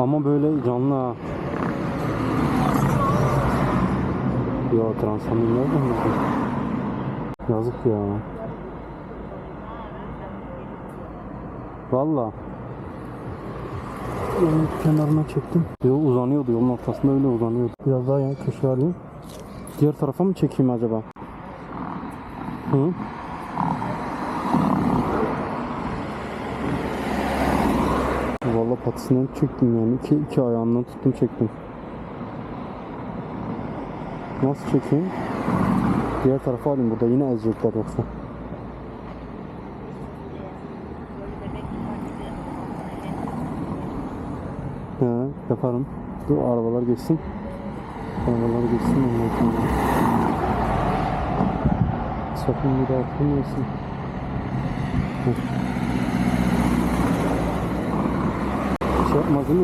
Ama böyle canlı ha. Ya transamin nereden buldun? Yazık ya. Valla. Kenarına çektim. Yol uzanıyordu yolun ortasında öyle uzanıyordu. Biraz daha yan köşe alayım. Diğer tarafa mı çekeyim acaba? Hı? Valla patisinden çektim yani. İki, iki ayağından tuttum çektim. Nasıl çekeyim? Diğer tarafa alayım burada yine ezecekler yoksa. He yaparım. Dur arabalar geçsin. Arabalar geçsin. Sakın bir daha atlamayasın. Heh. but mother